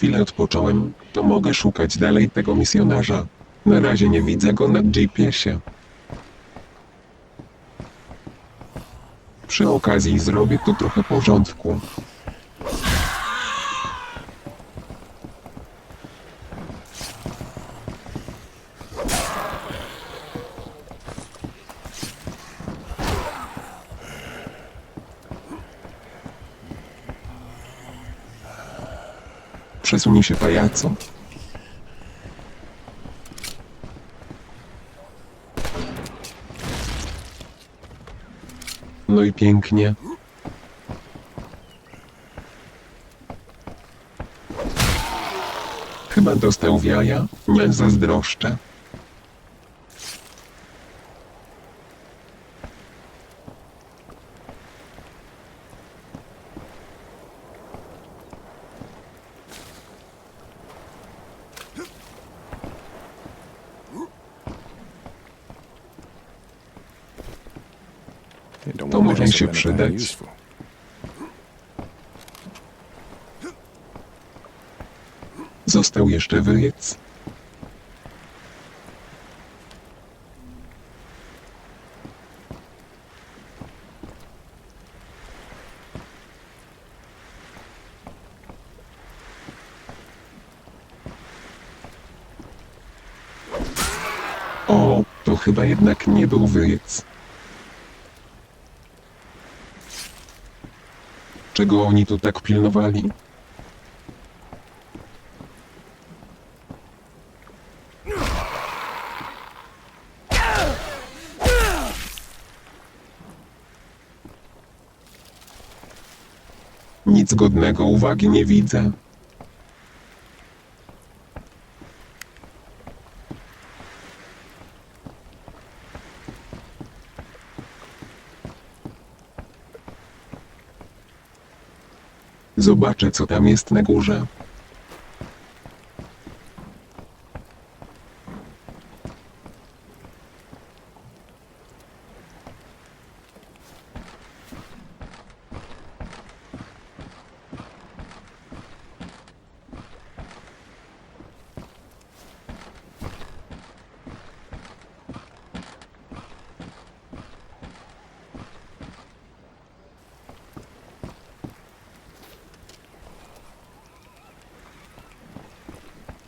chwilę odpocząłem, to mogę szukać dalej tego misjonarza. Na razie nie widzę go na GPS-ie. Przy okazji zrobię tu trochę porządku. Przesunie się pajaco. No i pięknie. Chyba dostał w jaja. Nie zazdroszczę. Się przydać. Został jeszcze wyjec. O, to chyba jednak nie był wyjec. Czego oni tu tak pilnowali? Nic godnego uwagi nie widzę. Zobaczę, co tam jest na górze.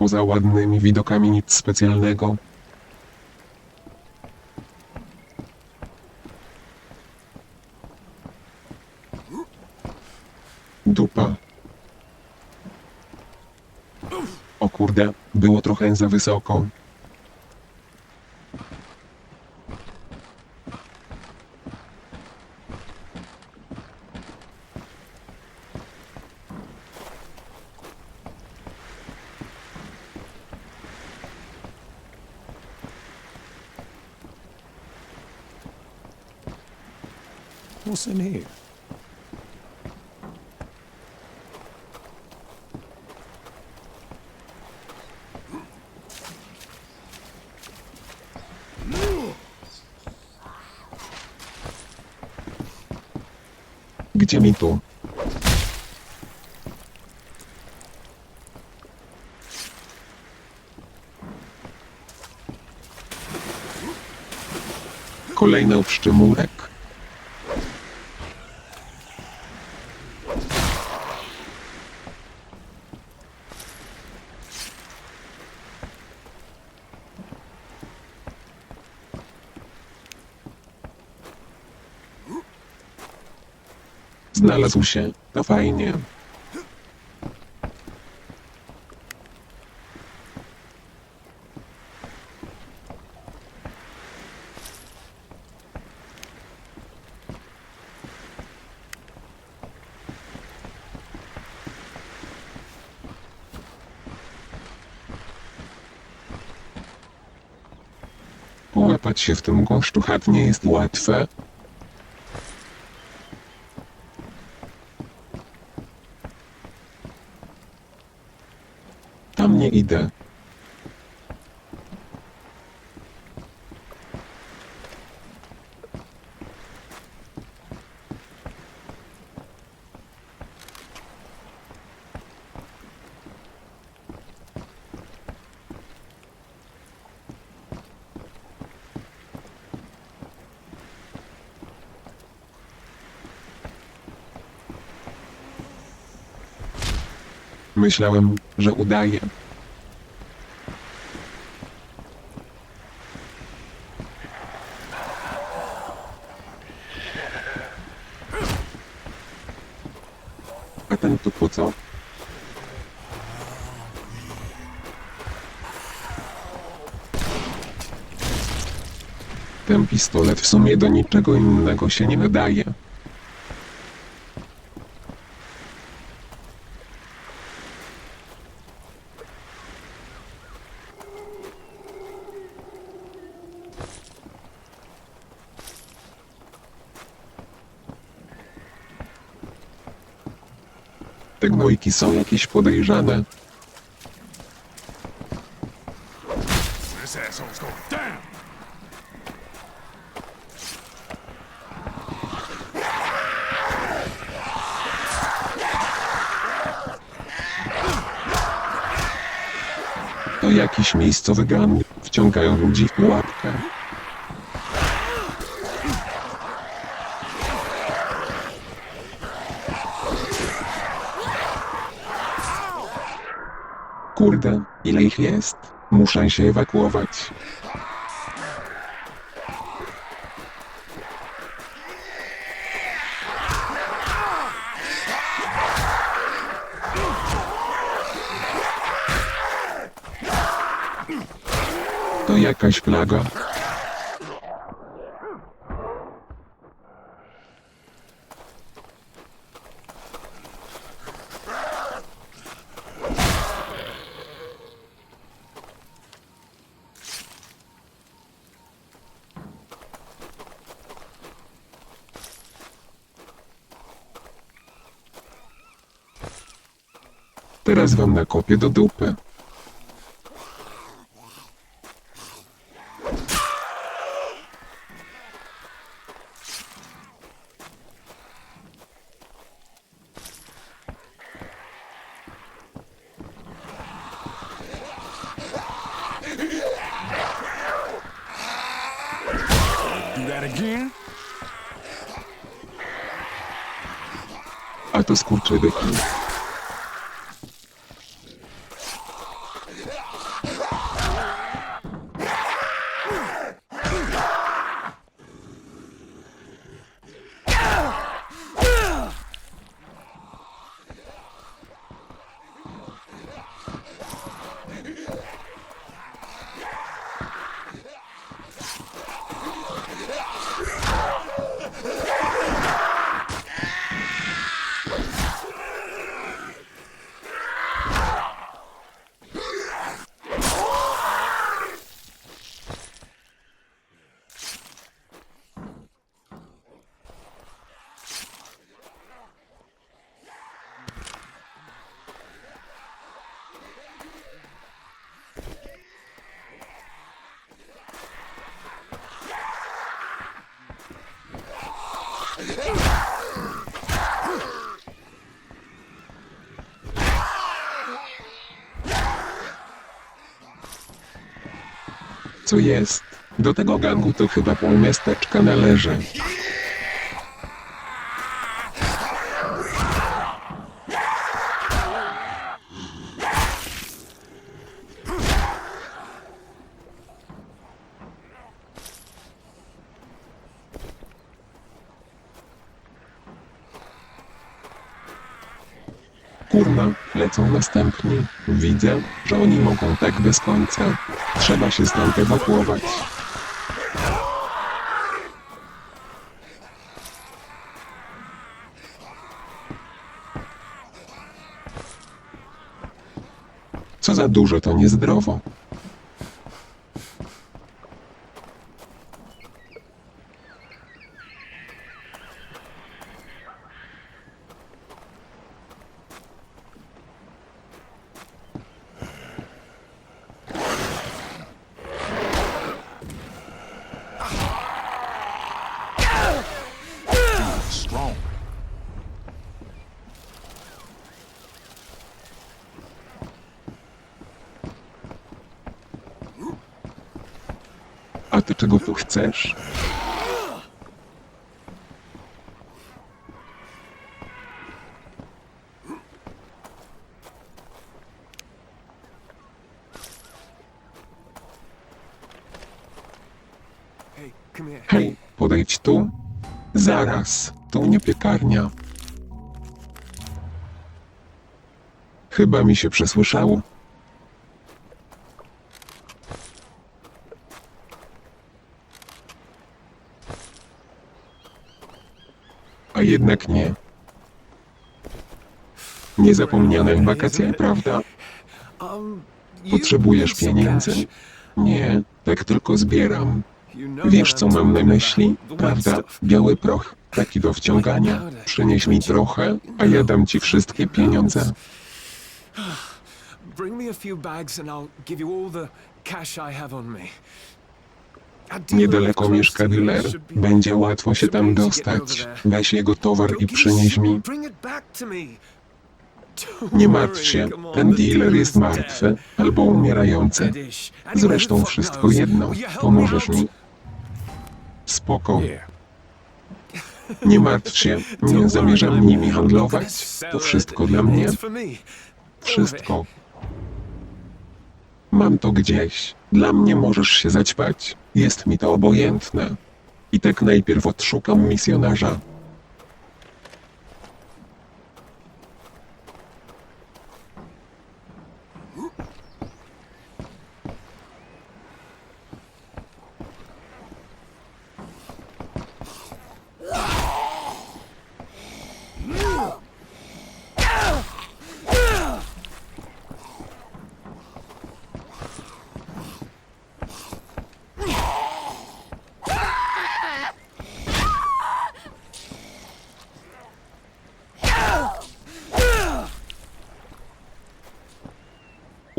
Poza ładnymi widokami nic specjalnego. Dupa. O kurde, było trochę za wysoko. Gdzie mi tu? Kolejny. Znalazł się. To fajnie. Łapać się w tym gąszczu chat nie jest łatwe. nie idę. Myślałem, że udaje. Ten pistolet w sumie do niczego innego się nie nadaje. Te gnojki są jakieś podejrzane. To jakiś miejscowy gang wciągają ludzi w pułapkę. Kurde, ile ich jest? Muszę się ewakuować. Jakaś plaga. Teraz wam nakopię do dupy. A to skurczybyki. Co jest? Do tego gangu to chyba pół miasteczka należy. Kurna, lecą następni. Widzę, że oni mogą tak bez końca. Trzeba się stąd ewakuować. Co za dużo, to niezdrowo. ty czego tu chcesz? Hej, podejdź tu. Zaraz, to nie piekarnia. Chyba mi się przesłyszało. Jednak nie. Niezapomniane wakacje, prawda? Potrzebujesz pieniędzy? Nie, tak tylko zbieram. Wiesz co mam na myśli, prawda? Biały proch, taki do wciągania. Przynieś mi trochę, a ja dam ci wszystkie pieniądze. Bring me a few bags and I'll give you all the cash I have on me. Niedaleko mieszka dealer. Będzie łatwo się tam dostać. Weź jego towar i przynieś mi. Nie martw się, ten dealer jest martwy albo umierający. Zresztą wszystko jedno. Pomożesz mi? Spoko. Nie martw się, nie zamierzam I'm nimi handlować. To wszystko dla mnie. Wszystko. Mam to gdzieś. Dla mnie możesz się zaćpać. Jest mi to obojętne. I tak najpierw odszukam misjonarza.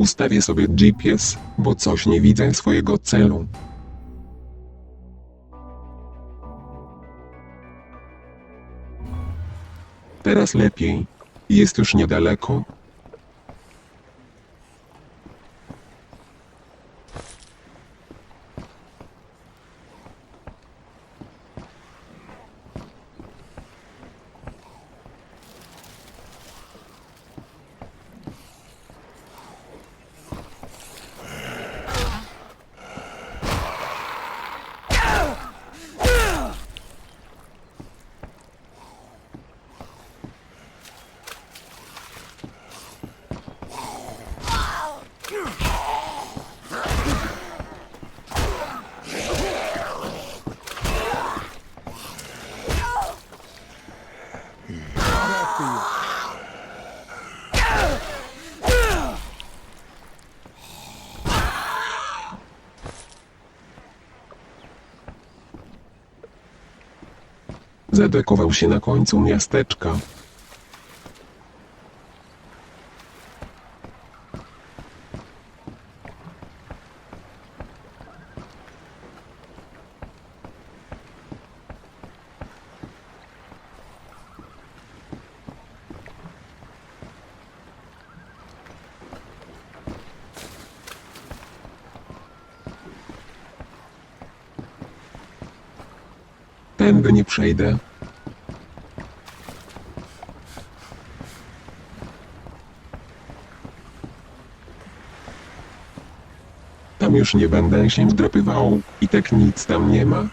Ustawię sobie GPS, bo coś nie widzę swojego celu. Teraz lepiej. Jest już niedaleko. Zadekował się na końcu miasteczka. Tędy nie przejdę. Tam już nie będę się wdrapywał i tak nic tam nie ma.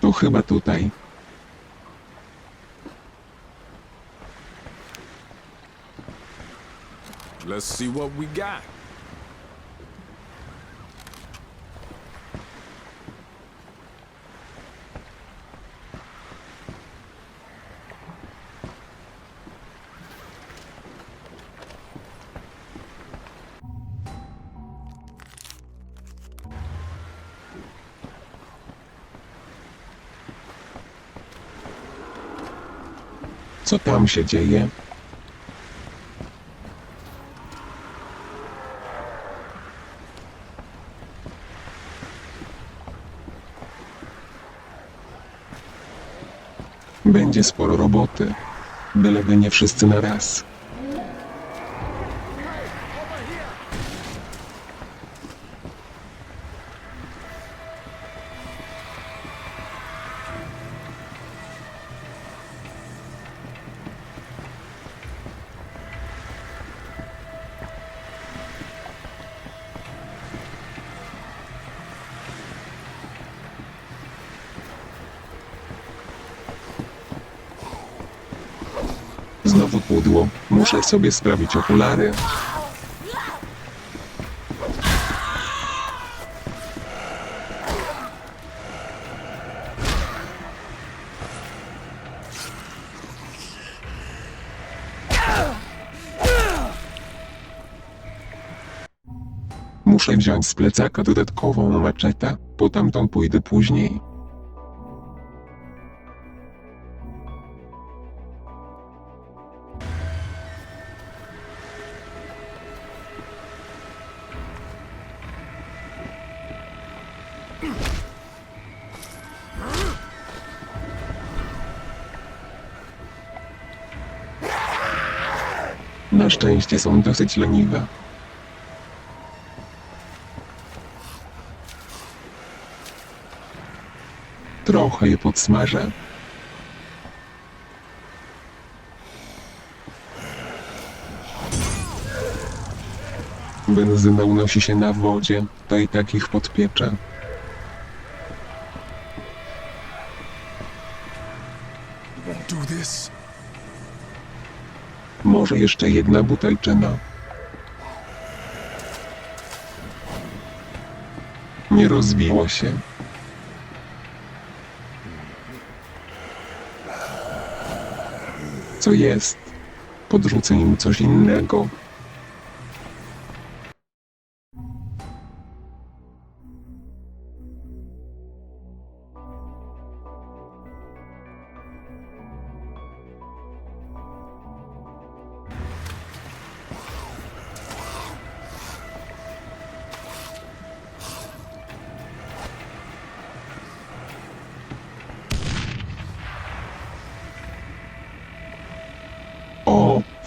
To chyba tutaj. Let's see what we got. Co tam się dzieje? Będzie sporo roboty. Byleby nie wszyscy na raz. Sobie sprawić okulary. Muszę wziąć z plecaka dodatkową maczetę, po tamtą pójdę później. Na szczęście są dosyć leniwe. Trochę je podsmażę. Benzyna unosi się na wodzie, to i tak ich podpieczę. Może jeszcze jedna butelczyna. Nie rozbiło się. Co jest? Podrzucę im coś innego.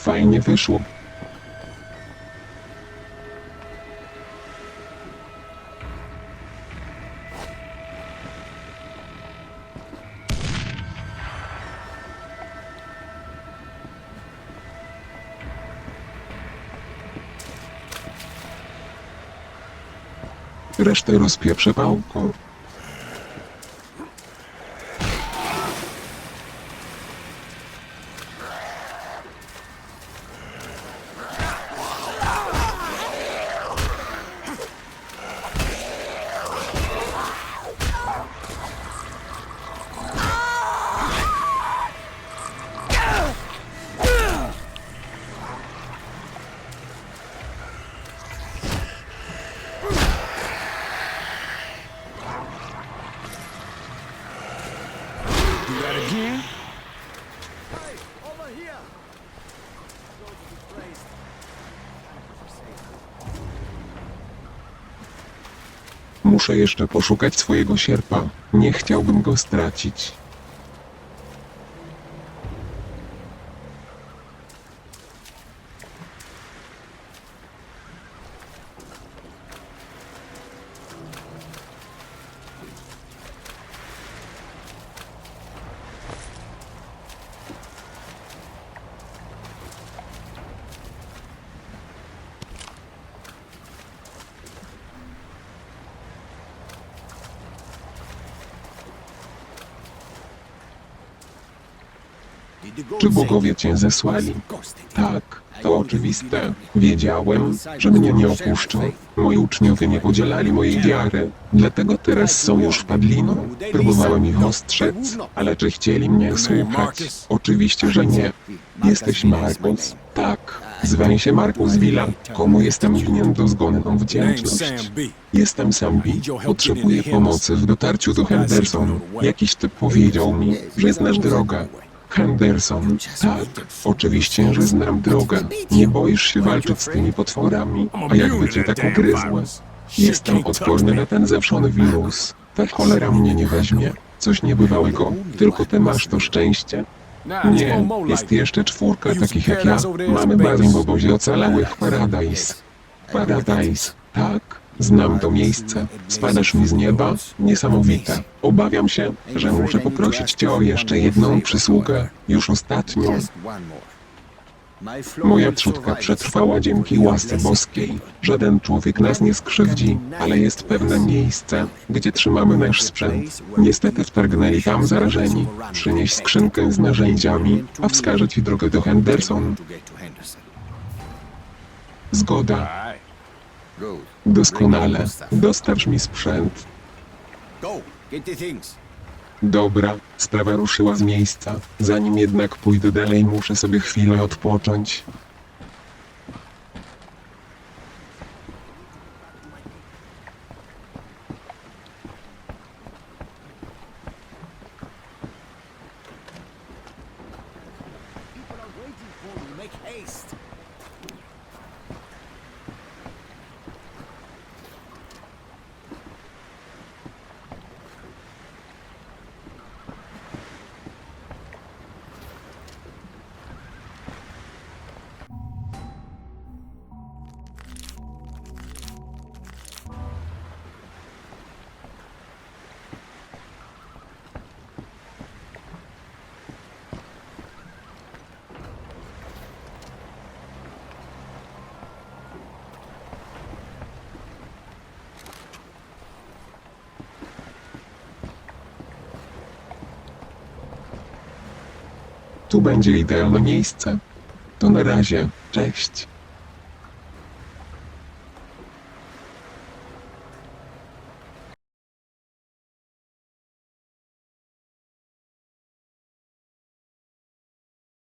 Fajnie wyszło. Resztę rozpieprzę pałką. Muszę jeszcze poszukać swojego sierpa. Nie chciałbym go stracić. Czy bogowie cię zesłali? Tak, to oczywiste. Wiedziałem, że mnie nie opuszczą. Moi uczniowie nie podzielali mojej wiary. Dlatego teraz są już padliną. Próbowałem ich ostrzec, ale czy chcieli mnie słuchać? Oczywiście, że nie. Jesteś Markus? Tak. Zwę się Markus Villa. Komu jestem winien dozgonną wdzięczność? Jestem Sambi. Potrzebuję pomocy w dotarciu do Henderson. Jakiś typ powiedział mi, że znasz drogę. Henderson. Tak, oczywiście, że znam drogę. Nie boisz się walczyć z tymi potworami, a jakby cię tak ugryzły. Jestem odporny na ten zawszony wirus. Ta cholera mnie nie weźmie. Coś niebywałego, tylko ty masz to szczęście. Nie, jest jeszcze czwórka takich jak ja. Mamy basen w obozie ocalałych Paradise. Paradise, tak, znam to miejsce. Spadasz mi z nieba? Niesamowite. Obawiam się, że muszę poprosić cię o jeszcze jedną przysługę. Już ostatnią. Moja trzotka przetrwała dzięki łasce boskiej. Żaden człowiek nas nie skrzywdzi, ale jest pewne miejsce, gdzie trzymamy nasz sprzęt. Niestety wtargnęli tam zarażeni. Przynieś skrzynkę z narzędziami, a wskażę ci drogę do Henderson. Zgoda. Doskonale. Dostarcz mi sprzęt. Dobra, sprawa ruszyła z miejsca. Zanim jednak pójdę dalej, muszę sobie chwilę odpocząć. Tu będzie idealne miejsce. To na razie. Cześć.